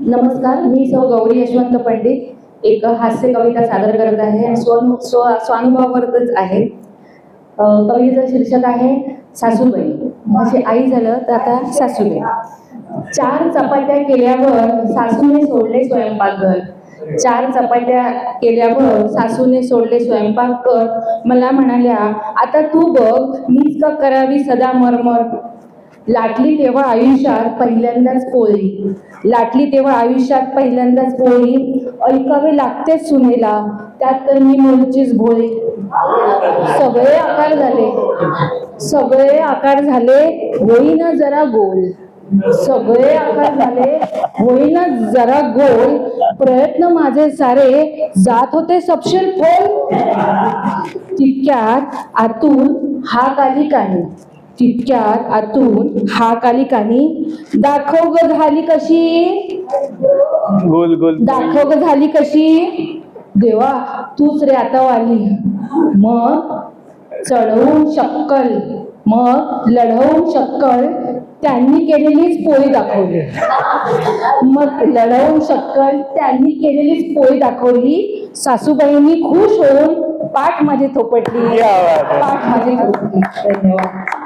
नमस्कार मी सौ गौरी यशवंत पंडित. एक हास्य कविता सादर करत आहे आणि स्व स्वानुभवावरच आहे. कवितेचं शीर्षक आहे सासूबाई. माझी आई झालं तर आता सासूबाई. चार चपात्या केल्यावर सासूने सोडले स्वयंपाकघर चार चपात्या केल्यावर सासूने सोडले स्वयंपाक कर मला म्हणाल्या आता तू बघ मीच का करावी सदा मरमर लाटली तेव्हा आयुष्यात पहिल्यांदाच पोळी. लाटली तेव्हा आयुष्यात पहिल्यांदाच पोळी. ऐकावे लागतेच सुनेला त्यात तर मी मुलचीच भोळी. सगळे आकार झाले. सगळे आकार झाले होईना जरा गोल. सगळे आकार झाले होईना जरा गोल. प्रयत्न माझे सारे जात होते सपशेल फोल. तितक्यात आतून हाक आली काही. तितक्यात आतून हाक आली कानी. दाखव ग झाली कशी? गोल गोल. दाखव ग झाली कशी? देवा तूच रे आता आली मग चढवून शक्कल. मग लढवून शक्कल. त्यांनी केलेलीच पोळी दाखवली. मग लढवून शक्कल त्यांनी केलेलीच पोळी दाखवली. सासूबाईंनी खुश होऊन पाठ माझी थोपटली. पाठ माझी थोपटली. धन्यवाद.